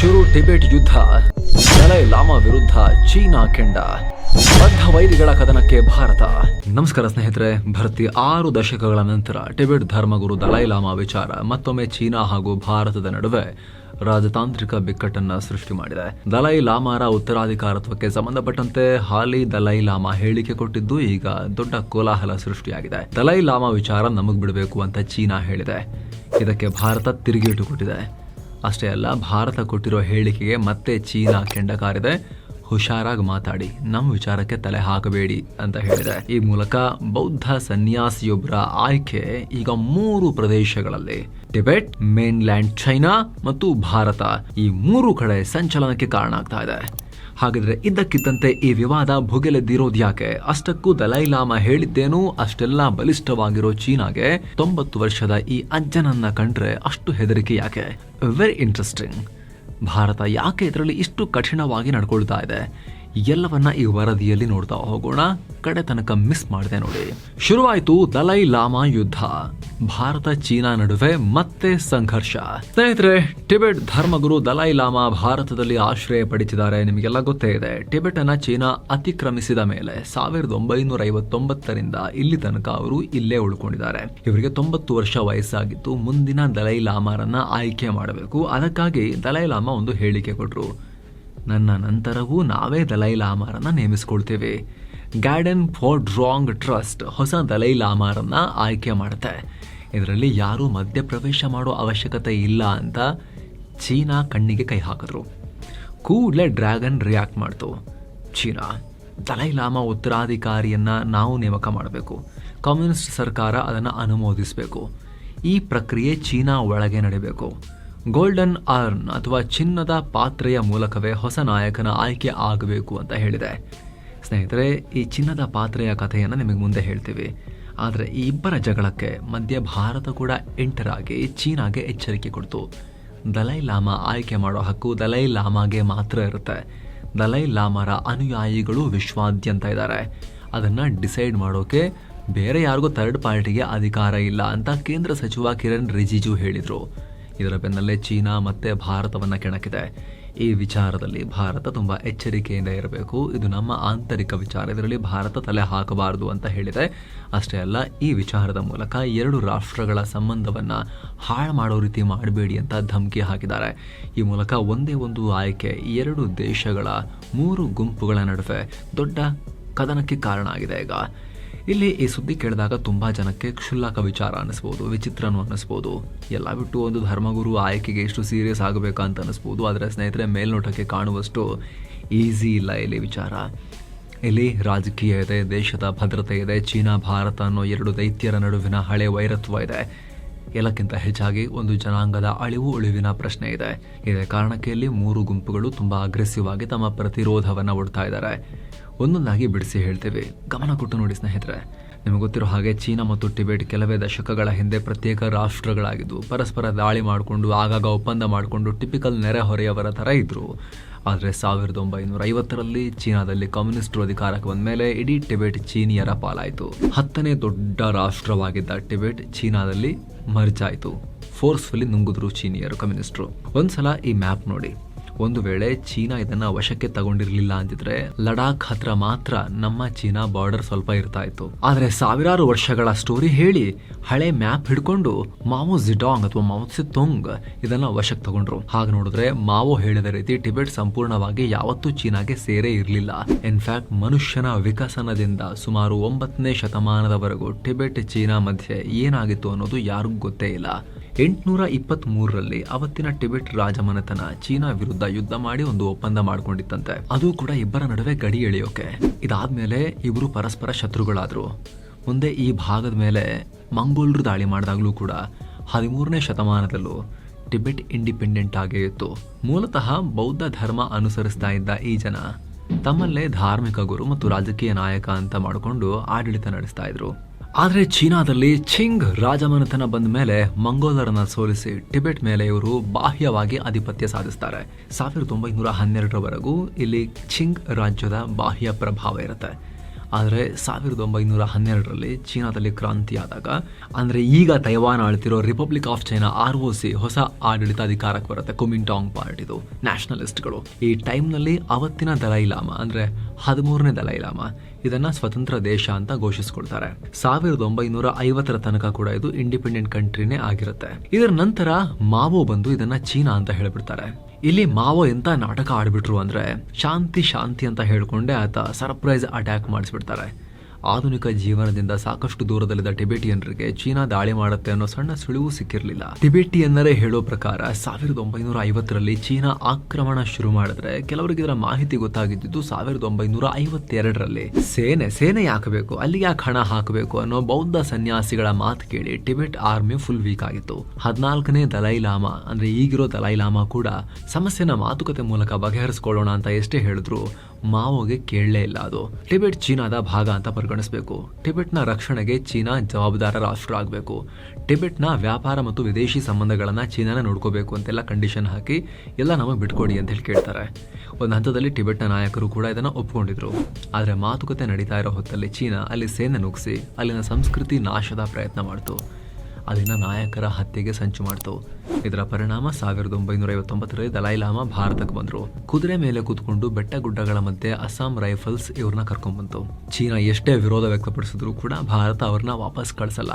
ಶುರು ಟಿಬೆಟ್ ಯುದ್ಧ. ದಲೈ ಲಾಮಾ ವಿರುದ್ಧ ಚೀನಾ ಕೆಂಡ. ಬದ್ಧ ವೈರಿಗಳ ಕದನಕ್ಕೆ ಭಾರತ. ನಮಸ್ಕಾರ ಸ್ನೇಹಿತರೆ, ಭರ್ತಿ ಆರು ದಶಕಗಳ ನಂತರ ಟಿಬೆಟ್ ಧರ್ಮಗುರು ದಲೈ ಲಾಮಾ ವಿಚಾರ ಮತ್ತೊಮ್ಮೆ ಚೀನಾ ಹಾಗೂ ಭಾರತದ ನಡುವೆ ರಾಜತಾಂತ್ರಿಕ ಬಿಕ್ಕಟ್ಟನ್ನ ಸೃಷ್ಟಿ ಮಾಡಿದೆ. ದಲೈ ಲಾಮಾರ ಉತ್ತರಾಧಿಕಾರತ್ವಕ್ಕೆ ಸಂಬಂಧಪಟ್ಟಂತೆ ಹಾಲಿ ದಲೈ ಲಾಮಾ ಹೇಳಿಕೆ ಕೊಟ್ಟಿದ್ದು ಈಗ ದೊಡ್ಡ ಕೋಲಾಹಲ ಸೃಷ್ಟಿಯಾಗಿದೆ. ದಲೈ ಲಾಮಾ ವಿಚಾರ ನಮಗ್ ಬಿಡಬೇಕು ಅಂತ ಚೀನಾ ಹೇಳಿದೆ. ಇದಕ್ಕೆ ಭಾರತ ತಿರುಗೇಟು ಕೊಟ್ಟಿದೆ. ಅಷ್ಟೇ ಅಲ್ಲ, ಭಾರತ ಕೊಟ್ಟಿರೋ ಹೇಳಿಕೆಗೆ ಮತ್ತೆ ಚೀನಾ ಕೆಂಡ ಕಾರಿದೆ ಹುಷಾರಾಗಿ ಮಾತಾಡಿ ನಮ್ಮ ವಿಚಾರಕ್ಕೆ ತಲೆ ಹಾಕಬೇಡಿ ಅಂತ ಹೇಳಿದೆ. ಈ ಮೂಲಕ ಬೌದ್ಧ ಸನ್ಯಾಸಿಯೊಬ್ಬರ ಆಯ್ಕೆ ಈಗ ಮೂರು ಪ್ರದೇಶಗಳಲ್ಲಿ. ಟಿಬೆಟ್, ಮೇನ್ಲ್ಯಾಂಡ್, ಚೈನಾ ಮತ್ತು ಭಾರತ ಈ ಮೂರು ಕಡೆ ಸಂಚಲನಕ್ಕೆ ಕಾರಣ ಆಗ್ತಾ ಇದೆ. ಹಾಗಿದ್ರೆ ಇದ್ದಕ್ಕಿದ್ದಂತೆ ಈ ವಿವಾದ ಭುಗೆಲೆದ್ದಿರೋದು ಯಾಕೆ ಅಷ್ಟಕ್ಕೂ ದಲೈಲಾಮ ಹೇಳಿದ್ದೇನು ಅಷ್ಟೆಲ್ಲ ಬಲಿಷ್ಠವಾಗಿರೋ ಚೀನಾಗೆ ತೊಂಬತ್ತು ವರ್ಷದ ಈ ಅಜ್ಜನನ್ನ ಕಂಡ್ರೆ ಅಷ್ಟು ಹೆದರಿಕೆ ಯಾಕೆ? ವೆರಿ ಇಂಟ್ರೆಸ್ಟಿಂಗ್ ಭಾರತ ಯಾಕೆ ಇದರಲ್ಲಿ ಇಷ್ಟು ಕಠಿಣವಾಗಿ ನಡ್ಕೊಳ್ತಾ ಇದೆ? ಎಲ್ಲವನ್ನ ಈ ವರದಿಯಲ್ಲಿ ನೋಡ್ತಾ ಹೋಗೋಣ. ಕಡೆ ತನಕ ಮಿಸ್ ಮಾಡಿದೆ ನೋಡಿ. ಶುರುವಾಯಿತು ದಲೈ ಲಾಮಾ ಯುದ್ಧ. ಭಾರತ, ಚೀನಾ ನಡುವೆ ಮತ್ತೆ ಸಂಘರ್ಷ. ಸ್ನೇಹಿತರೆ, ಟಿಬೆಟ್ ಧರ್ಮಗುರು ದಲೈ ಲಾಮಾ ಭಾರತದಲ್ಲಿ ಆಶ್ರಯ ಪಡಿತಿದ್ದಾರೆ. ನಿಮಗೆಲ್ಲ ಗೊತ್ತೇ ಇದೆ. ಟಿಬೆಟ್ ಅನ್ನ ಚೀನಾ ಅತಿಕ್ರಮಿಸಿದ ಮೇಲೆ ಸಾವಿರದ ಒಂಬೈನೂರ ಐವತ್ತೊಂಬತ್ತರಿಂದ ಇಲ್ಲಿ ತನಕ ಅವರು ಇಲ್ಲೇ ಉಳ್ಕೊಂಡಿದ್ದಾರೆ. ಇವರಿಗೆ ತೊಂಬತ್ತು ವರ್ಷ ವಯಸ್ಸಾಗಿತ್ತು ಮುಂದಿನ ದಲೈ ಲಾಮಾರನ್ನ ಆಯ್ಕೆ ಮಾಡಬೇಕು. ಅದಕ್ಕಾಗಿ ದಲೈ ಲಾಮಾ ಒಂದು ಹೇಳಿಕೆ ಕೊಟ್ಟರು ನನ್ನ ನಂತರವೂ ನಾವೇ ದಲೈ ಲಾಮಾರನ್ನ ನೇಮಿಸ್ಕೊಳ್ತೇವೆ. ಗಾರ್ಡನ್ ಫಾರ್ ಡ್ರಾಂಗ್ ಟ್ರಸ್ಟ್ ಹೊಸ ದಲೈ ಲಾಮಾರನ್ನ ಆಯ್ಕೆ ಮಾಡುತ್ತೆ. ಇದರಲ್ಲಿ ಯಾರೂ ಮಧ್ಯಪ್ರವೇಶ ಮಾಡೋ ಅವಶ್ಯಕತೆ ಇಲ್ಲ ಅಂತ ಚೀನಾ ಕಣ್ಣಿಗೆ ಕೈ ಹಾಕಿದ್ರು. ಕೂಡಲೇ ಡ್ರ್ಯಾಗನ್ ರಿಯಾಕ್ಟ್ ಮಾಡ್ತು. ಚೀನಾ, ದಲೈ ಲಾಮಾ ಉತ್ತರಾಧಿಕಾರಿಯನ್ನ ನಾವು ನೇಮಕ ಮಾಡಬೇಕು. ಕಮ್ಯುನಿಸ್ಟ್ ಸರ್ಕಾರ ಅದನ್ನು ಅನುಮೋದಿಸಬೇಕು. ಈ ಪ್ರಕ್ರಿಯೆ ಚೀನಾ ಒಳಗೆ ನಡೀಬೇಕು. ಗೋಲ್ಡನ್ ಅರ್ನ್ ಅಥವಾ ಚಿನ್ನದ ಪಾತ್ರೆಯ ಮೂಲಕವೇ ಹೊಸ ನಾಯಕನ ಆಯ್ಕೆ ಆಗಬೇಕು ಅಂತ ಹೇಳಿದೆ. ಸ್ನೇಹಿತರೆ, ಈ ಚಿನ್ನದ ಪಾತ್ರೆಯ ಕಥೆಯನ್ನು ನಿಮಗೆ ಮುಂದೆ ಹೇಳ್ತೀವಿ. ಆದರೆ ಈ ಇಬ್ಬರ ಜಗಳಕ್ಕೆ ಮಧ್ಯ ಭಾರತ ಕೂಡ ಎಂಟರಾಗಿ ಚೀನಾಗೆ ಎಚ್ಚರಿಕೆ ಕೊಡ್ತು. ದಲೈ ಲಾಮಾ ಆಯ್ಕೆ ಮಾಡೋ ಹಕ್ಕು ದಲೈ ಲಾಮಾಗೆ ಮಾತ್ರ ಇರುತ್ತೆ. ದಲೈ ಲಾಮರ ಅನುಯಾಯಿಗಳು ವಿಶ್ವಾದ್ಯಂತ ಇದ್ದಾರೆ. ಅದನ್ನು ಡಿಸೈಡ್ ಮಾಡೋಕೆ ಬೇರೆ ಯಾರಿಗೂ ಥರ್ಡ್ ಪಾರ್ಟಿಗೆ ಅಧಿಕಾರ ಇಲ್ಲ ಅಂತ ಕೇಂದ್ರ ಸಚಿವ ಕಿರಣ್ ರಿಜಿಜು ಹೇಳಿದರು. ಇದರ ಬೆನ್ನಲ್ಲೇ ಚೀನಾ ಮತ್ತೆ ಭಾರತವನ್ನು ಕೆಣಕಿದೆ. ಈ ವಿಚಾರದಲ್ಲಿ ಭಾರತ ತುಂಬ ಎಚ್ಚರಿಕೆಯಿಂದ ಇರಬೇಕು. ಇದು ನಮ್ಮ ಆಂತರಿಕ ವಿಚಾರ. ಇದರಲ್ಲಿ ಭಾರತ ತಲೆ ಹಾಕಬಾರದು ಅಂತ ಹೇಳಿದೆ. ಅಷ್ಟೇ ಅಲ್ಲ, ಈ ವಿಚಾರದ ಮೂಲಕ ಎರಡು ರಾಷ್ಟ್ರಗಳ ಸಂಬಂಧವನ್ನು ಹಾಳು ಮಾಡೋ ರೀತಿ ಮಾಡಬೇಡಿ ಅಂತ ಧಮಕಿ ಹಾಕಿದ್ದಾರೆ. ಈ ಮೂಲಕ ಒಂದೇ ಒಂದು ಆಯ್ಕೆ ಎರಡು ದೇಶಗಳ ಮೂರು ಗುಂಪುಗಳ ನಡುವೆ ದೊಡ್ಡ ಕದನಕ್ಕೆ ಕಾರಣ ಆಗಿದೆ ಈಗ. ಇಲ್ಲಿ ಈ ಸುದ್ದಿ ಕೇಳಿದಾಗ ತುಂಬಾ ಜನಕ್ಕೆ ಕ್ಷುಲ್ಲಕ ವಿಚಾರ ಅನ್ನಿಸ್ಬೋದು, ವಿಚಿತ್ರನೂ ಅನ್ನಿಸ್ಬೋದು. ಎಲ್ಲ ಬಿಟ್ಟು ಒಂದು ಧರ್ಮಗುರು ಆಯ್ಕೆಗೆ ಎಷ್ಟು ಸೀರಿಯಸ್ ಆಗಬೇಕಾ ಅಂತ ಅನ್ನಿಸ್ಬೋದು. ಆದರೆ ಸ್ನೇಹಿತರೆ, ಮೇಲ್ನೋಟಕ್ಕೆ ಕಾಣುವಷ್ಟು ಈಸಿ ಇಲ್ಲ ಇಲ್ಲಿ ವಿಚಾರ. ಇಲ್ಲಿ ರಾಜಕೀಯ ಇದೆ, ದೇಶದ ಭದ್ರತೆ ಇದೆ, ಚೀನಾ, ಭಾರತ ಅನ್ನೋ ಎರಡು ದೈತ್ಯರ ನಡುವಿನ ಹಳೆ ವೈರತ್ವ ಇದೆ. ಎಲ್ಲಕ್ಕಿಂತ ಹೆಚ್ಚಾಗಿ ಒಂದು ಜನಾಂಗದ ಅಳಿವು ಉಳಿವಿನ ಪ್ರಶ್ನೆ ಇದೆ. ಇದೇ ಕಾರಣಕ್ಕೆ ಇಲ್ಲಿ ಮೂರು ಗುಂಪುಗಳು ತುಂಬಾ ಅಗ್ರೆಸಿವ್ ಆಗಿ ತಮ್ಮ ಪ್ರತಿರೋಧವನ್ನು ಒಡ್ತಾ ಇದ್ದಾರೆ. ಒಂದೊಂದಾಗಿ ಬಿಡಿಸಿ ಹೇಳ್ತೇವೆ. ಗಮನ ಕೊಟ್ಟು ನೋಡಿ ಸ್ನೇಹಿತರೆ, ನಿಮಗೆ ಗೊತ್ತಿರೋ ಹಾಗೆ ಚೀನಾ ಮತ್ತು ಟಿಬೆಟ್ ಕೆಲವೇ ದಶಕಗಳ ಹಿಂದೆ ಪ್ರತ್ಯೇಕ ರಾಷ್ಟ್ರಗಳಾಗಿದ್ದು, ಪರಸ್ಪರ ದಾಳಿ ಮಾಡಿಕೊಂಡು, ಆಗಾಗ ಒಪ್ಪಂದ ಮಾಡಿಕೊಂಡು ಟಿಪಿಕಲ್ ನೆರೆಹೊರೆಯವರ ಥರ ಇದ್ದರು ಆದರೆ ಸಾವಿರದ ಒಂಬೈನೂರ ಐವತ್ತರಲ್ಲಿ ಚೀನಾದಲ್ಲಿ ಕಮ್ಯುನಿಸ್ಟರು ಅಧಿಕಾರಕ್ಕೆ ಬಂದ ಮೇಲೆ ಇಡೀ ಟಿಬೆಟ್ ಚೀನಿಯರ ಪಾಲಾಯಿತು. ಹತ್ತನೇ ದೊಡ್ಡ ರಾಷ್ಟ್ರವಾಗಿದ್ದ ಟಿಬೆಟ್ ಚೀನಾದಲ್ಲಿ ಮರ್ಜಾಯಿತು ಫೋರ್ಸ್ಫುಲಿ ನುಂಗಿದ್ರು ಚೀನಿಯರು ಕಮ್ಯುನಿಸ್ಟರು. ಒಂದ್ಸಲ ಈ ಮ್ಯಾಪ್ ನೋಡಿ. ಒಂದು ವೇಳೆ ಚೀನಾ ಇದನ್ನ ವಶಕ್ಕೆ ತಗೊಂಡಿರ್ಲಿಲ್ಲ ಅಂತಿದ್ರೆ, ಲಡಾಖ್ ಹತ್ರ ಮಾತ್ರ ನಮ್ಮ ಚೀನಾ ಬಾರ್ಡರ್ ಸ್ವಲ್ಪ ಇರ್ತಾ ಇತ್ತು. ಆದ್ರೆ ಸಾವಿರಾರು ವರ್ಷಗಳ ಸ್ಟೋರಿ ಹೇಳಿ ಹಳೆ ಮ್ಯಾಪ್ ಹಿಡ್ಕೊಂಡು ಮಾವೋ ಜಿಡಾಂಗ್ ಅಥವಾ ಮಾವೋ ಸಿತೊಂಗ್ ಇದನ್ನ ವಶಕ್ಕೆ ತಗೊಂಡ್ರು. ಹಾಗೆ ನೋಡಿದ್ರೆ ಮಾವೋ ಹೇಳಿದ ರೀತಿ ಟಿಬೆಟ್ ಸಂಪೂರ್ಣವಾಗಿ ಯಾವತ್ತೂ ಚೀನಾಗೆ ಸೇರೇ ಇರಲಿಲ್ಲ. ಇನ್ಫ್ಯಾಕ್ಟ್ ಮನುಷ್ಯನ ವಿಕಸನದಿಂದ ಸುಮಾರು ಒಂಬತ್ತನೇ ಶತಮಾನದವರೆಗೂ ಟಿಬೆಟ್ ಚೀನಾ ಮಧ್ಯೆ ಏನಾಗಿತ್ತು ಅನ್ನೋದು ಯಾರಿಗೂ ಗೊತ್ತೇ ಇಲ್ಲ. ಎಂಟುನೂರ ಇಪ್ಪತ್ತ್ ಮೂರರಲ್ಲಿ ಅವತ್ತಿನ ಟಿಬೆಟ್ ರಾಜಮನೆತನ ಚೀನಾ ವಿರುದ್ಧ ಯುದ್ಧ ಮಾಡಿ ಒಂದು ಒಪ್ಪಂದ ಮಾಡ್ಕೊಂಡಿತ್ತಂತೆ. ಅದು ಕೂಡ ಇಬ್ಬರ ನಡುವೆ ಗಡಿ ಎಳೆಯೋಕೆ. ಇದಾದ್ಮೇಲೆ ಇಬ್ರು ಪರಸ್ಪರ ಶತ್ರುಗಳಾದ್ರು. ಮುಂದೆ ಈ ಭಾಗದ ಮೇಲೆ ಮಂಗೋಲ್ರು ದಾಳಿ ಮಾಡಿದಾಗಲೂ ಕೂಡ ಹದಿಮೂರನೇ ಶತಮಾನದಲ್ಲೂ ಟಿಬೆಟ್ ಇಂಡಿಪೆಂಡೆಂಟ್ ಆಗೇ ಇತ್ತು. ಮೂಲತಃ ಬೌದ್ಧ ಧರ್ಮ ಅನುಸರಿಸ್ತಾ ಇದ್ದ ಈ ಜನ ತಮ್ಮಲ್ಲೇ ಧಾರ್ಮಿಕ ಗುರು ಮತ್ತು ರಾಜಕೀಯ ನಾಯಕ ಅಂತ ಮಾಡಿಕೊಂಡು ಆಡಳಿತ ನಡೆಸ್ತಾ ಇದ್ರು. ಆದ್ರೆ ಚೀನಾದಲ್ಲಿ ಚಿಂಗ್ ರಾಜಮನೆತನ ಬಂದ ಮೇಲೆ ಮಂಗೋಲರನ್ನ ಸೋಲಿಸಿ ಟಿಬೆಟ್ ಮೇಲೆ ಇವರು ಬಾಹ್ಯವಾಗಿ ಆಧಿಪತ್ಯ ಸಾಧಿಸ್ತಾರೆ. ಸಾವಿರದ ಒಂಬೈನೂರ ಹನ್ನೆರಡರವರೆಗೂ ಇಲ್ಲಿ ಚಿಂಗ್ ರಾಜ್ಯದ ಬಾಹ್ಯ ಪ್ರಭಾವ ಇರುತ್ತೆ. ಆದರೆ ಸಾವಿರದ ಒಂಬೈನೂರ ಹನ್ನೆರಡರಲ್ಲಿ ಚೀನಾದಲ್ಲಿ ಕ್ರಾಂತಿಯಾದಾಗ, ಅಂದರೆ ಈಗ Taiwan ಆಳ್ತಿರೋ Republic of China R O C ಹೊಸ ಆಡಳಿತಾಧಿಕಾರಕ್ಕೆ ಬರುತ್ತೆ ಕುಮಿಂಟಾಂಗ್ ಪಾರ್ಟಿದು ನ್ಯಾಷನಲಿಸ್ಟ್ಗಳು ಈ ಟೈಮ್ನಲ್ಲಿ ಅವತ್ತಿನ ದಲೈ ಲಾಮ ಅಂದರೆ ಹದಿಮೂರನೇ ದಲೈ ಲಾಮ ಇದನ್ನ ಸ್ವತಂತ್ರ ದೇಶ ಅಂತ ಘೋಷಿಸ್ಕೊಳ್ತಾರೆ. ಸಾವಿರದ ಒಂಬೈನೂರ ಐವತ್ತರ ತನಕ ಕೂಡ ಇದು ಇಂಡಿಪೆಂಡೆಂಟ್ ಕಂಟ್ರಿನೇ ಆಗಿರುತ್ತೆ. ಇದರ ನಂತರ ಮಾವೋ ಬಂದು ಇದನ್ನ ಚೀನಾ ಅಂತ ಹೇಳ್ಬಿಡ್ತಾರೆ. ಇಲ್ಲಿ ಮಾವೋ ಎಂತ ನಾಟಕ ಆಡ್ಬಿಟ್ರು ಅಂದ್ರೆ ಶಾಂತಿ ಶಾಂತಿ ಅಂತ ಹೇಳ್ಕೊಂಡೆ ಆತ ಸರ್ಪ್ರೈಸ್ ಅಟ್ಯಾಕ್ ಮಾಡಿಸ್ಬಿಡ್ತಾರೆ. ಆಧುನಿಕ ಜೀವನದಿಂದ ಸಾಕಷ್ಟು ದೂರದಲ್ಲಿದ್ದ ಟಿಬೆಟಿಯನ್ರಿಗೆ ಚೀನಾ ದಾಳಿ ಮಾಡುತ್ತೆ ಅನ್ನೋ ಸಣ್ಣ ಸುಳಿವು ಸಿಕ್ಕಿರಲಿಲ್ಲ. ಟಿಬೆಟಿಯನ್ನರೇ ಹೇಳೋ ಪ್ರಕಾರ ಸಾವಿರದ ಒಂಬೈನೂರ ಐವತ್ತರಲ್ಲಿ ಚೀನಾ ಆಕ್ರಮಣ ಶುರು ಮಾಡಿದ್ರೆ ಕೆಲವರಿಗೆ ಇದರ ಮಾಹಿತಿ ಗೊತ್ತಾಗಿದ್ದು ಸಾವಿರದ ಒಂಬೈನೂರ ಐವತ್ತೆರಡರಲ್ಲಿ. ಸೇನೆ ಸೇನೆ ಹಾಕಬೇಕು ಅಲ್ಲಿ ಯಾಕೆ ಹಣ ಹಾಕಬೇಕು ಅನ್ನೋ ಬೌದ್ಧ ಸನ್ಯಾಸಿಗಳ ಮಾತು ಕೇಳಿ ಟಿಬೆಟ್ ಆರ್ಮಿ ಫುಲ್ ವೀಕ್ ಆಗಿತ್ತು. ಹದಿನಾಲ್ಕನೇ ದಲೈ ಲಾಮಾ, ಅಂದ್ರೆ ಈಗಿರೋ ದಲೈ ಲಾಮಾ ಕೂಡ ಸಮಸ್ಯೆನ ಮಾತುಕತೆ ಮೂಲಕ ಬಗೆಹರಿಸಿಕೊಳ್ಳೋಣ ಅಂತ ಎಷ್ಟೇ ಹೇಳಿದ್ರು ಮಾವೋಗೆ ಕೇಳಲೇ ಇಲ್ಲ ಅದು. ಟಿಬೆಟ್ ಚೀನಾದ ಭಾಗ ಅಂತ ಪರಿಗಣಿಸಬೇಕು. ಟಿಬೆಟ್ನ ರಕ್ಷಣೆಗೆ ಚೀನಾ ಜವಾಬ್ದಾರ ರಾಷ್ಟ್ರ ಆಗಬೇಕು. ಟಿಬೆಟ್ನ ವ್ಯಾಪಾರ ಮತ್ತು ವಿದೇಶಿ ಸಂಬಂಧಗಳನ್ನು ಚೀನಾನ ನೋಡ್ಕೋಬೇಕು ಅಂತೆಲ್ಲ ಕಂಡೀಷನ್ ಹಾಕಿ ಎಲ್ಲ ನಮಗೆ ಬಿಟ್ಕೊಡಿ ಅಂತ ಹೇಳಿ ಕೇಳ್ತಾರೆ. ಒಂದು ಹಂತದಲ್ಲಿ ಟಿಬೆಟ್ನ ನಾಯಕರು ಕೂಡ ಇದನ್ನ ಒಪ್ಪಿಕೊಂಡಿದ್ರು ಆದರೆ ಮಾತುಕತೆ ನಡೀತಾ ಇರೋ ಹೊತ್ತಲ್ಲಿ ಚೀನಾ ಅಲ್ಲಿ ಸೇನೆ ನುಗ್ಗಿಸಿ ಅಲ್ಲಿನ ಸಂಸ್ಕೃತಿ ನಾಶದ ಪ್ರಯತ್ನ ಮಾಡ್ತು. ಅಲ್ಲಿನ ನಾಯಕರ ಹತ್ಯೆಗೆ ಸಂಚು ಮಾಡ್ತು. ಇದರ ಪರಿಣಾಮ ಸಾವಿರದ ಒಂಬೈನೂರ ಐವತ್ತೊಂಬತ್ತರಲ್ಲಿ ದಲೈಲಾಮ ಭಾರತಕ್ಕೆ ಬಂದರು. ಕುದುರೆ ಮೇಲೆ ಕೂತ್ಕೊಂಡು ಬೆಟ್ಟ ಗುಡ್ಡಗಳ ಮಧ್ಯೆ ಅಸ್ಸಾಂ ರೈಫಲ್ಸ್ ಇವ್ರನ್ನ ಕರ್ಕೊಂಡ್ಬಂತು. ಚೀನಾ ಎಷ್ಟೇ ವಿರೋಧ ವ್ಯಕ್ತಪಡಿಸಿದ್ರು ಕೂಡ ಭಾರತ ಅವ್ರನ್ನ ವಾಪಸ್ ಕಳಿಸಲ್ಲ.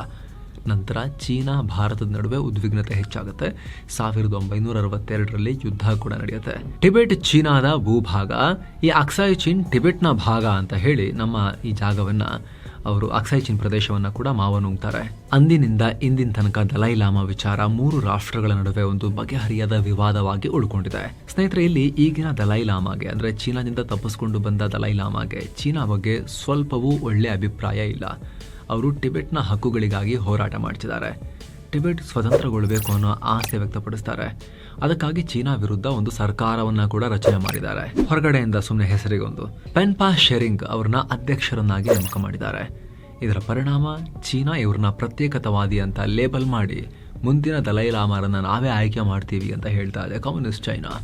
ನಂತರ ಚೀನಾ ಭಾರತದ ನಡುವೆ ಉದ್ವಿಗ್ನತೆ ಹೆಚ್ಚಾಗುತ್ತೆ. ಸಾವಿರದ ಒಂಬೈನೂರ ಅರವತ್ತೆರಡರಲ್ಲಿ ಯುದ್ಧ ಕೂಡ ನಡೆಯುತ್ತೆ. ಟಿಬೆಟ್ ಚೀನಾದ ಭೂಭಾಗ, ಈ ಅಕ್ಸಾಯ್ ಚೀನ್ ಟಿಬೆಟ್ನ ಭಾಗ ಅಂತ ಹೇಳಿ ನಮ್ಮ ಈ ಜಾಗವನ್ನ ಅವರು ಅಕ್ಸೈಚಿನ್ ಪ್ರದೇಶವನ್ನು ಕೂಡ ಮಾವ ನುಂಗ್ತಾರೆ ಅಂದಿನಿಂದ ಇಂದಿನ ತನಕ ದಲೈ ಲಾಮಾ ವಿಚಾರ ಮೂರು ರಾಷ್ಟ್ರಗಳ ನಡುವೆ ಒಂದು ಬಗೆಹರಿಯದ ವಿವಾದವಾಗಿ ಉಳ್ಕೊಂಡಿದೆ. ಸ್ನೇಹಿತರೆ ಇಲ್ಲಿ ಈಗಿನ ದಲೈ ಲಾಮಾಗೆ, ಅಂದ್ರೆ ಚೀನಾದಿಂದ ತಪ್ಪಿಸ್ಕೊಂಡು ಬಂದ ದಲೈ ಲಾಮಾಗೆ, ಚೀನಾ ಬಗ್ಗೆ ಸ್ವಲ್ಪವೂ ಒಳ್ಳೆ ಅಭಿಪ್ರಾಯ ಇಲ್ಲ. ಅವರು ಟಿಬೆಟ್ನ ಹಕ್ಕುಗಳಿಗಾಗಿ ಹೋರಾಟ ಮಾಡ್ತಿದ್ದಾರೆ. ಟಿಬೆಟ್ ಸ್ವತಂತ್ರಗೊಳ್ಳಬೇಕು ಅನ್ನೋ ಆಸೆ ವ್ಯಕ್ತಪಡಿಸ್ತಾರೆ. ಅದಕ್ಕಾಗಿ ಚೀನಾ ವಿರುದ್ಧ ಒಂದು ಸರ್ಕಾರವನ್ನ ಕೂಡ ರಚನೆ ಮಾಡಿದ್ದಾರೆ. ಹೊರಗಡೆಯಿಂದ ಸುಮ್ಮನೆ ಹೆಸರಿಗೊಂದು. ಪೆನ್ಪಾ ಶೆರಿಂಗ್ ಅವ್ರನ್ನ ಅಧ್ಯಕ್ಷರನ್ನಾಗಿ ನೇಮಕ ಮಾಡಿದ್ದಾರೆ. ಇದರ ಪರಿಣಾಮ ಚೀನಾ ಇವ್ರನ್ನ ಪ್ರತ್ಯೇಕತಾವಾದಿ ಅಂತ ಲೇಬಲ್ ಮಾಡಿ ಮುಂದಿನ ದಲೈ ಲಾಮಾರನ್ನ ನಾವೇ ಆಯ್ಕೆ ಮಾಡ್ತೀವಿ ಅಂತ ಹೇಳ್ತಾ ಇದೆ ಕಮ್ಯುನಿಸ್ಟ್ ಚೈನಾ.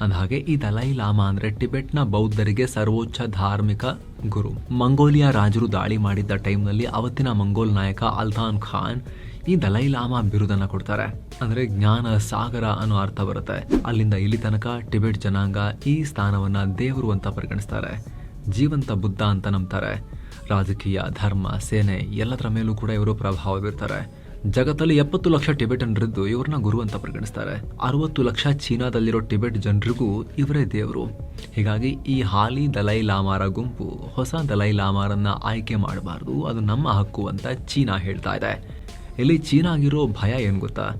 ಅಂದಹಾಗೆ ಈ ದಲೈ ಲಾಮಾ ಅಂದ್ರೆ ಟಿಬೆಟ್ನ ಬೌದ್ಧರಿಗೆ ಸರ್ವೋಚ್ಚ ಧಾರ್ಮಿಕ ಗುರು. ಮಂಗೋಲಿಯಾ ರಾಜರು ದಾಳಿ ಮಾಡಿದ್ದ ಟೈಮ್ನಲ್ಲಿ ಅವತ್ತಿನ ಮಂಗೋಲ್ ನಾಯಕ ಅಲ್ತಾನ್ ಖಾನ್ ಈ ದಲೈ ಲಾಮಾ ಬಿರುದನ್ನ ಕೊಡ್ತಾರೆ. ಅಂದ್ರೆ ಜ್ಞಾನ, ಸಾಗರ ಅನ್ನೋ ಅರ್ಥ ಬರುತ್ತೆ. ಅಲ್ಲಿಂದ ಇಲ್ಲಿ ತನಕ ಟಿಬೆಟ್ ಜನಾಂಗ ಈ ಸ್ಥಾನವನ್ನ ದೇವರು ಅಂತ ಪರಿಗಣಿಸ್ತಾರೆ. ಜೀವಂತ ಬುದ್ಧ ಅಂತ ನಂಬ್ತಾರೆ. ರಾಜಕೀಯ, ಧರ್ಮ, ಸೇನೆ ಎಲ್ಲದರ ಮೇಲೂ ಕೂಡ ಇವರು ಪ್ರಭಾವ ಬೀರ್ತಾರೆ ಜಗತ್ತಲ್ಲಿ ಎಪ್ಪತ್ತು ಲಕ್ಷ ಟಿಬೆಟನ್ರಿದ್ದು ಇವ್ರನ್ನ ಗುರು ಅಂತ ಪರಿಗಣಿಸ್ತಾರೆ. ಅರವತ್ತು ಲಕ್ಷ ಚೀನಾದಲ್ಲಿರೋ ಟಿಬೆಟ್ ಜನರಿಗೂ ಇವರೇ ದೇವರು. ಹೀಗಾಗಿ ಈ ಹಾಲಿ ದಲೈ ಲಾಮಾರ ಗುಂಪು ಹೊಸ ದಲೈ ಲಾಮಾರನ್ನ ಆಯ್ಕೆ ಮಾಡಬಾರ್ದು. ಅದು ನಮ್ಮ ಹಕ್ಕು ಅಂತ ಚೀನಾ ಹೇಳ್ತಾ ಇದೆ. ಇಲ್ಲಿ ಚೀನಾಗಿರೋ ಭಯ ಏನು ಗೊತ್ತಾ?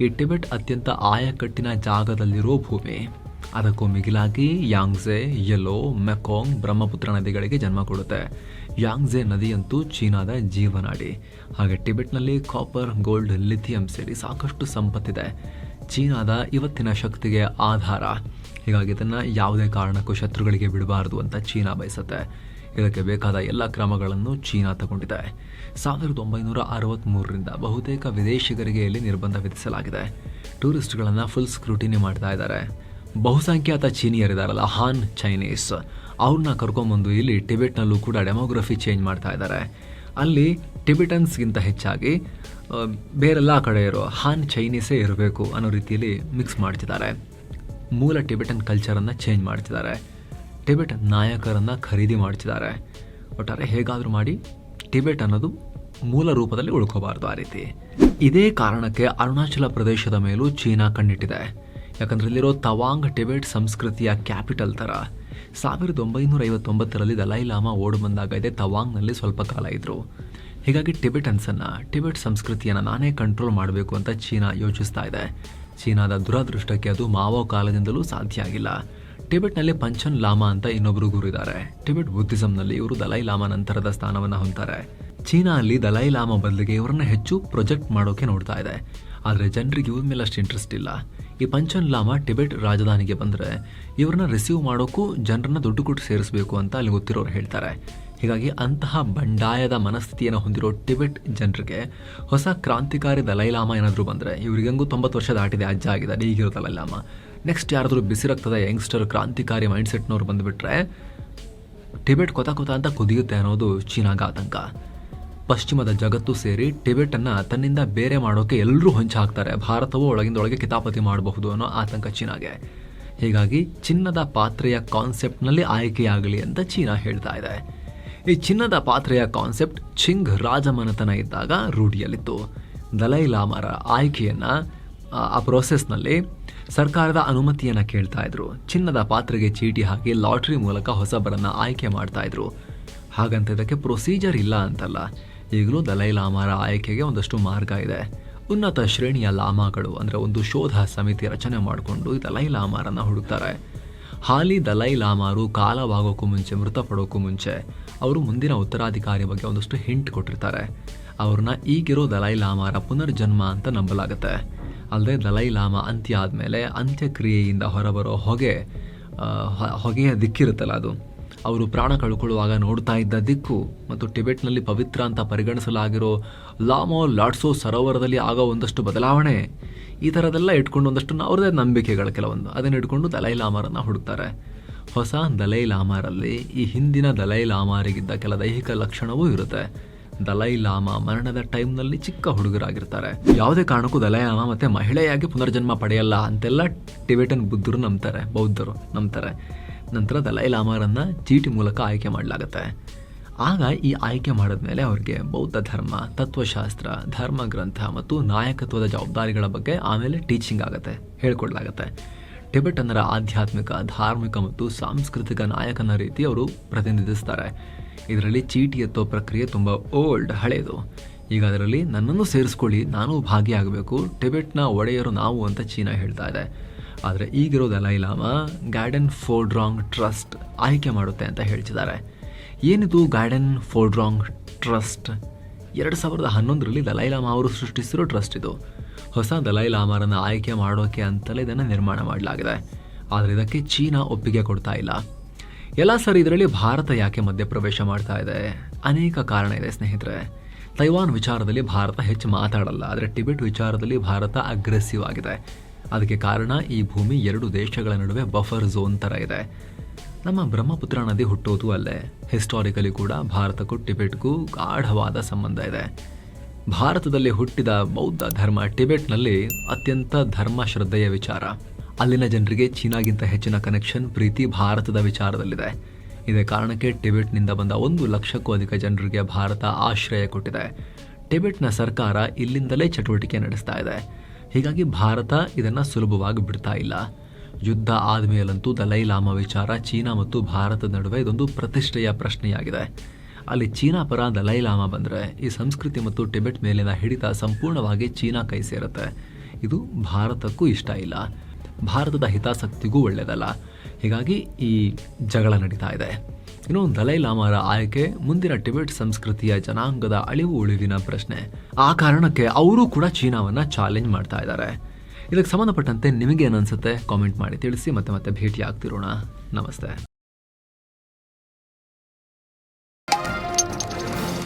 ಈ ಟಿಬೆಟ್ ಅತ್ಯಂತ ಆಯಕಟ್ಟಿನ ಜಾಗದಲ್ಲಿರೋ ಭೂಮಿ. ಅದಕ್ಕೂ ಮಿಗಿಲಾಗಿ ಯಾಂಗ್ಝೆ ಯೆಲೋ, ಮೆಕಾಂಗ್ ಬ್ರಹ್ಮಪುತ್ರ ನದಿಗಳಿಗೆ ಜನ್ಮ ಕೊಡುತ್ತೆ. ಯಾಂಗ್ಝೆ ನದಿಯಂತೂ ಚೀನಾದ ಜೀವನಾಡಿ. ಹಾಗೆ ಟಿಬೆಟ್ನಲ್ಲಿ ಕಾಪರ್ ಗೋಲ್ಡ್ ಲಿಥಿಯಂ ಸೇರಿ ಸಾಕಷ್ಟು ಸಂಪತ್ತಿದೆ. ಚೀನಾದ ಇವತ್ತಿನ ಶಕ್ತಿಗೆ ಆಧಾರ. ಹೀಗಾಗಿ ಇದನ್ನು ಯಾವುದೇ ಕಾರಣಕ್ಕೂ ಶತ್ರುಗಳಿಗೆ ಬಿಡಬಾರದು ಅಂತ ಚೀನಾ ಬಯಸುತ್ತೆ. ಇದಕ್ಕೆ ಬೇಕಾದ ಎಲ್ಲ ಕ್ರಮಗಳನ್ನು ಚೀನಾ ತಗೊಂಡಿದೆ. ಸಾವಿರದ ಒಂಬೈನೂರ ಅರವತ್ತ್ಮೂರರಿಂದ ಬಹುತೇಕ ವಿದೇಶಿಗರಿಗೆ ಇಲ್ಲಿ ನಿರ್ಬಂಧ ವಿಧಿಸಲಾಗಿದೆ. ಟೂರಿಸ್ಟ್ಗಳನ್ನು ಫುಲ್ ಸ್ಕ್ರೂಟಿನಿ ಮಾಡ್ತಾ ಇದ್ದಾರೆ. ಬಹುಸಂಖ್ಯಾತ ಚೀನಿಯರಿದಾರಲ್ಲ ಹಾನ್ ಚೈನೀಸ್. ಅವ್ರನ್ನ ಕರ್ಕೊಂಬಂದು ಇಲ್ಲಿ ಟಿಬೆಟ್ನಲ್ಲೂ ಕೂಡ ಡೆಮೋಗ್ರಫಿ ಚೇಂಜ್ ಮಾಡ್ತಾ ಇದ್ದಾರೆ. ಅಲ್ಲಿ ಟಿಬೆಟನ್ಸ್ಗಿಂತ ಹೆಚ್ಚಾಗಿ ಬೇರೆಲ್ಲ ಕಡೆ ಇರೋ ಹಾನ್ ಚೈನೀಸೇ ಇರಬೇಕು ಅನ್ನೋ ರೀತಿಯಲ್ಲಿ ಮಿಕ್ಸ್ ಮಾಡ್ತಿದ್ದಾರೆ. ಮೂಲ ಟಿಬೆಟನ್ ಕಲ್ಚರನ್ನು ಚೇಂಜ್ ಮಾಡ್ತಿದ್ದಾರೆ. ಟಿಬೆಟ್ ನಾಯಕರನ್ನು ಖರೀದಿ ಮಾಡ್ತಿದ್ದಾರೆ ಒಟ್ಟಾರೆ ಹೇಗಾದರೂ ಮಾಡಿ ಟಿಬೆಟ್ ಅನ್ನೋದು ಮೂಲ ರೂಪದಲ್ಲಿ ಉಳ್ಕೋಬಾರ್ದು ಆ ರೀತಿ. ಇದೇ ಕಾರಣಕ್ಕೆ ಅರುಣಾಚಲ ಪ್ರದೇಶದ ಮೇಲೂ ಚೀನಾ ಕಣ್ಣಿಟ್ಟಿದೆ. ಯಾಕಂದರೆ ಇಲ್ಲಿರೋ ತವಾಂಗ್ ಟಿಬೆಟ್ ಸಂಸ್ಕೃತಿಯ ಕ್ಯಾಪಿಟಲ್ ಥರ. ಸಾವಿರದ ಒಂಬೈನೂರ ಐವತ್ತೊಂಬತ್ತರಲ್ಲಿ ದಲೈ ಲಾಮಾ ಓಡು ಬಂದಾಗ ಇದೆ ತವಾಂಗ್ನಲ್ಲಿ ಸ್ವಲ್ಪ ಕಾಲ ಇದ್ದರು ಹೀಗಾಗಿ ಟಿಬೆಟನ್ಸನ್ನು, ಟಿಬೆಟ್ ಸಂಸ್ಕೃತಿಯನ್ನು ನಾನೇ ಕಂಟ್ರೋಲ್ ಮಾಡಬೇಕು ಅಂತ ಚೀನಾ ಯೋಚಿಸ್ತಾ ಇದೆ. ಚೀನಾದ ದುರದೃಷ್ಟಕ್ಕೆ ಅದು ಮಾವೋ ಕಾಲದಿಂದಲೂ ಸಾಧ್ಯ ಆಗಿಲ್ಲ. ಟಿಬೆಟ್ನಲ್ಲಿ ಪಂಚನ್ ಲಾಮಾ ಅಂತ ಇನ್ನೊಬ್ಬರು ಗುರು ಇದ್ದಾರೆ ಟಿಬೆಟ್ ಬುದ್ಧಿಸಂನಲ್ಲಿ ಇವರು ದಲೈ ಲಾಮಾ ನಂತರದ ಸ್ಥಾನವನ್ನು ಹೊಂತಾರೆ ಚೀನಾ ಅಲ್ಲಿ ದಲೈ ಲಾಮಾ ಬದಲಿಗೆ ಇವರನ್ನ ಹೆಚ್ಚು ಪ್ರೊಜೆಕ್ಟ್ ಮಾಡೋಕೆ ನೋಡ್ತಾ ಇದೆ. ಆದರೆ ಜನರಿಗೆ ಇವ್ರ ಮೇಲೆ ಅಷ್ಟು ಇಂಟ್ರೆಸ್ಟ್ ಇಲ್ಲ. ಈ ಪಂಚನ್ ಲಾಮಾ ಟಿಬೆಟ್ ರಾಜಧಾನಿಗೆ ಬಂದರೆ ಇವ್ರನ್ನ ರಿಸೀವ್ ಮಾಡೋಕ್ಕೂ ಜನರನ್ನ ದುಡ್ಡು ಕೊಟ್ಟು ಸೇರಿಸಬೇಕು ಅಂತ ಅಲ್ಲಿ ಗೊತ್ತಿರೋರು ಹೇಳ್ತಾರೆ. ಹೀಗಾಗಿ ಅಂತಹ ಬಂಡಾಯದ ಮನಸ್ಥಿತಿಯನ್ನು ಹೊಂದಿರೋ ಟಿಬೆಟ್ ಜನರಿಗೆ ಹೊಸ ಕ್ರಾಂತಿಕಾರಿ ದಲೈಲಾಮ ಏನಾದರೂ ಬಂದರೆ ಇವರಿಗಂಗೂ ತೊಂಬತ್ತು ವರ್ಷ ದಾಟಿದೆ, ಅಜ್ಜ ಆಗಿದ್ದಾರೆ ಈಗಿರೋ ದಲೈಲಾಮ ನೆಕ್ಸ್ಟ್ ಯಾರಾದರೂ ಬಿಸಿ ರಕ್ತದ ಯಂಗ್ಸ್ಟರ್ ಕ್ರಾಂತಿಕಾರಿ ಮೈಂಡ್ಸೆಟ್ನವ್ರು ಬಂದುಬಿಟ್ರೆ ಟಿಬೆಟ್ ಕೊತ ಕೊತ ಅಂತ ಕುದಿಯುತ್ತೆ ಅನ್ನೋದು ಚೀನಾಗ ಆತಂಕ ಪಶ್ಚಿಮದ ಜಗತ್ತು ಸೇರಿ ಟಿಬೆಟನ್ನು ತನ್ನಿಂದ ಬೇರೆ ಮಾಡೋಕೆ ಎಲ್ಲರೂ ಹೊಂಚ ಹಾಕ್ತಾರೆ ಭಾರತವು ಒಳಗಿಂದೊಳಗೆ ಕಿತಾಪತಿ ಮಾಡಬಹುದು ಅನ್ನೋ ಆತಂಕ ಚೀನಾಗೆ. ಹೀಗಾಗಿ ಚಿನ್ನದ ಪಾತ್ರೆಯ ಕಾನ್ಸೆಪ್ಟ್ನಲ್ಲಿ ಆಯ್ಕೆಯಾಗಲಿ ಅಂತ ಚೀನಾ ಹೇಳ್ತಾ ಇದೆ. ಈ ಚಿನ್ನದ ಪಾತ್ರೆಯ ಕಾನ್ಸೆಪ್ಟ್ ಚಿಂಗ್ ರಾಜಮನೆತನ ಇದ್ದಾಗ ರೂಢಿಯಲ್ಲಿತ್ತು. ದಲೈ ಲಾಮರ ಆಯ್ಕೆಯನ್ನ, ಆ ಪ್ರೋಸೆಸ್ನಲ್ಲಿ ಸರ್ಕಾರದ ಅನುಮತಿಯನ್ನು ಕೇಳ್ತಾ ಇದ್ರು. ಚಿನ್ನದ ಪಾತ್ರೆಗೆ ಚೀಟಿ ಹಾಕಿ ಲಾಟ್ರಿ ಮೂಲಕ ಹೊಸಬರನ್ನ ಆಯ್ಕೆ ಮಾಡ್ತಾ ಇದ್ರು. ಹಾಗಂತ ಇದಕ್ಕೆ ಪ್ರೊಸೀಜರ್ ಇಲ್ಲ ಅಂತಲ್ಲ. ಈಗಲೂ ದಲೈ ಲಾಮಾರ ಆಯ್ಕೆಗೆ ಒಂದಷ್ಟು ಮಾರ್ಗ ಇದೆ. ಉನ್ನತ ಶ್ರೇಣಿಯ ಲಾಮಾಗಳು ಅಂದರೆ ಒಂದು ಶೋಧ ಸಮಿತಿ ರಚನೆ ಮಾಡಿಕೊಂಡು ದಲೈ ಲಾಮಾರನ್ನು ಹುಡುಕ್ತಾರೆ. ಹಾಲಿ ದಲೈ ಲಾಮಾರು ಕಾಲವಾಗೋಕ್ಕೂ ಮುಂಚೆ ಮೃತಪಡೋಕ್ಕೂ ಮುಂಚೆ ಅವರು ಮುಂದಿನ ಉತ್ತರಾಧಿಕಾರಿ ಬಗ್ಗೆ ಒಂದಷ್ಟು ಹಿಂಟ್ ಕೊಟ್ಟಿರ್ತಾರೆ. ಅವ್ರನ್ನ ಈಗಿರೋ ದಲೈ ಲಾಮಾರ ಪುನರ್ಜನ್ಮ ಅಂತ ನಂಬಲಾಗುತ್ತೆ. ಅಲ್ಲದೆ ದಲೈ ಲಾಮ ಅಂತ್ಯ ಆದಮೇಲೆ ಅಂತ್ಯಕ್ರಿಯೆಯಿಂದ ಹೊರಬರೋ ಹೊಗೆ ಹೊಗೆಯ ದಿಕ್ಕಿರುತ್ತಲ್ಲ ಅದು. ಅವರು ಪ್ರಾಣ ಕಳ್ಕೊಳ್ಳುವಾಗ ನೋಡ್ತಾ ಇದ್ದ ದಿಕ್ಕು ಮತ್ತು ಟಿಬೆಟ್ನಲ್ಲಿ ಪವಿತ್ರ ಅಂತ ಪರಿಗಣಿಸಲಾಗಿರೋ ಲಾಮೋ ಲಾಡ್ಸೋ ಸರೋವರದಲ್ಲಿ ಆಗೋ ಒಂದಷ್ಟು ಬದಲಾವಣೆ, ಈ ಥರದೆಲ್ಲ ಇಟ್ಕೊಂಡು ಒಂದಷ್ಟು ಅವ್ರದ್ದೇ ನಂಬಿಕೆಗಳು ಕೆಲವೊಂದು. ಅದನ್ನು ಇಟ್ಕೊಂಡು ದಲೈ ಲಾಮಾರನ್ನ ಹುಡುಕ್ತಾರೆ. ಹೊಸ ದಲೈ ಲಾಮಾರಲ್ಲಿ ಈ ಹಿಂದಿನ ದಲೈ ಲಾಮಾರಿಗಿದ್ದ ಕೆಲ ದೈಹಿಕ ಲಕ್ಷಣವೂ ಇರುತ್ತೆ. ದಲೈ ಲಾಮ ಮರಣದ ಟೈಮ್ನಲ್ಲಿ ಚಿಕ್ಕ ಹುಡುಗರಾಗಿರ್ತಾರೆ. ಯಾವುದೇ ಕಾರಣಕ್ಕೂ ದಲೈ ಲಾಮ ಮತ್ತೆ ಮಹಿಳೆಯಾಗಿ ಪುನರ್ಜನ್ಮ ಪಡೆಯಲ್ಲ ಅಂತೆಲ್ಲ ಟಿಬೆಟನ್ ಬುದ್ಧರು ನಂಬ್ತಾರೆ, ಬೌದ್ಧರು ನಂಬ್ತಾರೆ. ನಂತರ ದಲೈ ಲಾಮರನ್ನ ಚೀಟಿ ಮೂಲಕ ಆಯ್ಕೆ ಮಾಡಲಾಗುತ್ತೆ. ಆಗ ಈ ಆಯ್ಕೆ ಮಾಡಿದ್ಮೇಲೆ ಅವರಿಗೆ ಬೌದ್ಧ ಧರ್ಮ, ತತ್ವಶಾಸ್ತ್ರ ಧರ್ಮ ಗ್ರಂಥ ಮತ್ತು ನಾಯಕತ್ವದ ಜವಾಬ್ದಾರಿಗಳ ಬಗ್ಗೆ ಆಮೇಲೆ ಟೀಚಿಂಗ್ ಆಗುತ್ತೆ, ಹೇಳ್ಕೊಡ್ಲಾಗತ್ತೆ. ಟಿಬೆಟನ್ನರ ಆಧ್ಯಾತ್ಮಿಕ, ಧಾರ್ಮಿಕ ಮತ್ತು ಸಾಂಸ್ಕೃತಿಕ ನಾಯಕನ ರೀತಿ ಅವರು ಪ್ರತಿನಿಧಿಸ್ತಾರೆ. ಇದರಲ್ಲಿ ಚೀಟಿ ಎತ್ತೋ ಪ್ರಕ್ರಿಯೆ ತುಂಬ ಓಲ್ಡ್ ಹಳೆಯದು ಈಗ ಅದರಲ್ಲಿ ನನ್ನನ್ನು ಸೇರಿಸ್ಕೊಳ್ಳಿ, ನಾನು ಭಾಗಿಯಾಗಬೇಕು ಟಿಬೆಟ್ನ ಒಡೆಯರು ನಾವು ಅಂತ ಚೀನಾ ಹೇಳ್ತಾ ಇದೆ. ಆದರೆ ಈಗಿರೋ ದಲೈ ಲಾಮಾ ಗಾರ್ಡನ್ ಫೋಡ್ರಾಂಗ್ ಟ್ರಸ್ಟ್ ಆಯ್ಕೆ ಮಾಡುತ್ತೆ ಅಂತ ಹೇಳ್ತಿದ್ದಾರೆ. ಏನಿದು ಗಾರ್ಡನ್ ಫೋರ್ಡ್ರಾಂಗ್ ಟ್ರಸ್ಟ್? ಎರಡು ಸಾವಿರದ ಹನ್ನೊಂದರಲ್ಲಿ ದಲೈ ಲಾಮಾ ಅವರು ಸೃಷ್ಟಿಸಿರೋ ಟ್ರಸ್ಟ್ ಇದು. ಹೊಸ ದಲೈ ಲಾಮಾರನ್ನು ಆಯ್ಕೆ ಮಾಡೋಕೆ ಅಂತಲೇ ಇದನ್ನು ನಿರ್ಮಾಣ ಮಾಡಲಾಗಿದೆ. ಆದರೆ ಇದಕ್ಕೆ ಚೀನಾ ಒಪ್ಪಿಗೆ ಕೊಡ್ತಾ ಇಲ್ಲ. ಎಲ್ಲ ಸರಿ, ಇದರಲ್ಲಿ ಭಾರತ ಯಾಕೆ ಮಧ್ಯಪ್ರವೇಶ ಮಾಡ್ತಾ ಇದೆ? ಅನೇಕ ಕಾರಣ ಇದೆ ಸ್ನೇಹಿತರೆ. ತೈವಾನ್ ವಿಚಾರದಲ್ಲಿ ಭಾರತ ಹೆಚ್ಚು ಮಾತಾಡಲ್ಲ, ಆದರೆ ಟಿಬೆಟ್ ವಿಚಾರದಲ್ಲಿ ಭಾರತ ಅಗ್ರೆಸಿವ್ ಆಗಿದೆ. ಅದಕ್ಕೆ ಕಾರಣ ಈ ಭೂಮಿ ಎರಡು ದೇಶಗಳ ನಡುವೆ ಬಫರ್ ಝೋನ್ ಥರ ಇದೆ. ನಮ್ಮ ಬ್ರಹ್ಮಪುತ್ರ ನದಿ ಹುಟ್ಟೋದು ಅಲ್ಲೇ. ಹಿಸ್ಟಾರಿಕಲಿ ಕೂಡ ಭಾರತಕ್ಕೂ ಟಿಬೆಟ್ಗೂ ಗಾಢವಾದ ಸಂಬಂಧ ಇದೆ. ಭಾರತದಲ್ಲಿ ಹುಟ್ಟಿದ ಬೌದ್ಧ ಧರ್ಮ ಟಿಬೆಟ್ನಲ್ಲಿ ಅತ್ಯಂತ ಧರ್ಮ ಶ್ರದ್ಧೆಯ ವಿಚಾರ. ಅಲ್ಲಿನ ಜನರಿಗೆ ಚೀನಾಗಿಂತ ಹೆಚ್ಚಿನ ಕನೆಕ್ಷನ್ ಪ್ರೀತಿ ಭಾರತದ ವಿಚಾರದಲ್ಲಿದೆ. ಇದೇ ಕಾರಣಕ್ಕೆ ಟಿಬೆಟ್ನಿಂದ ಬಂದ ಒಂದು ಲಕ್ಷಕ್ಕೂ ಅಧಿಕ ಜನರಿಗೆ ಭಾರತ ಆಶ್ರಯ ಕೊಟ್ಟಿದೆ. ಟಿಬೆಟ್ನ ಸರ್ಕಾರ ಇಲ್ಲಿಂದಲೇ ಚಟುವಟಿಕೆ ನಡೆಸ್ತಾ ಇದೆ. ಹೀಗಾಗಿ ಭಾರತ ಇದನ್ನು ಸುಲಭವಾಗಿ ಬಿಡ್ತಾ ಇಲ್ಲ. ಯುದ್ಧ ಆದಮೇಲಂತೂ ದಲೈ ಲಾಮಾ ವಿಚಾರ ಚೀನಾ ಮತ್ತು ಭಾರತದ ನಡುವೆ ಇದೊಂದು ಪ್ರತಿಷ್ಠೆಯ ಪ್ರಶ್ನೆಯಾಗಿದೆ. ಅಲ್ಲಿ ಚೀನಾ ಪರ ದಲೈಲಾಮ ಬಂದರೆ ಈ ಸಂಸ್ಕೃತಿ ಮತ್ತು ಟಿಬೆಟ್ ಮೇಲಿನ ಹಿಡಿತ ಸಂಪೂರ್ಣವಾಗಿ ಚೀನಾ ಕೈ ಸೇರುತ್ತೆ. ಇದು ಭಾರತಕ್ಕೂ ಇಷ್ಟ ಇಲ್ಲ. ಭಾರತದ ಹಿತಾಸಕ್ತಿಗೂ ಒಳ್ಳೆಯದಲ್ಲ. ಹೀಗಾಗಿ ಈ ಜಗಳ ನಡೀತಾ ಇದೆ. ಇನ್ನು ದಲೈ ಲಾಮಾರ ಆಯ್ಕೆ, ಮುಂದಿನ ಟಿಬೆಟ್ ಸಂಸ್ಕೃತಿಯ ಜನಾಂಗದ ಅಳಿವು ಉಳಿವಿನ ಪ್ರಶ್ನೆ. ಆ ಕಾರಣಕ್ಕೆ ಅವರು ಕೂಡ ಚೀನಾವನ್ನು ಚಾಲೆಂಜ್ ಮಾಡ್ತಾ ಇದ್ದಾರೆ. ಇದಕ್ಕೆ ಸಂಬಂಧಪಟ್ಟಂತೆ ನಿಮಗೆ ಏನನ್ಸುತ್ತೆ ಕಾಮೆಂಟ್ ಮಾಡಿ ತಿಳಿಸಿ, ಮತ್ತೆ ಮತ್ತೆ ಭೇಟಿ ಆಗ್ತಿರೋಣ ನಮಸ್ತೆ.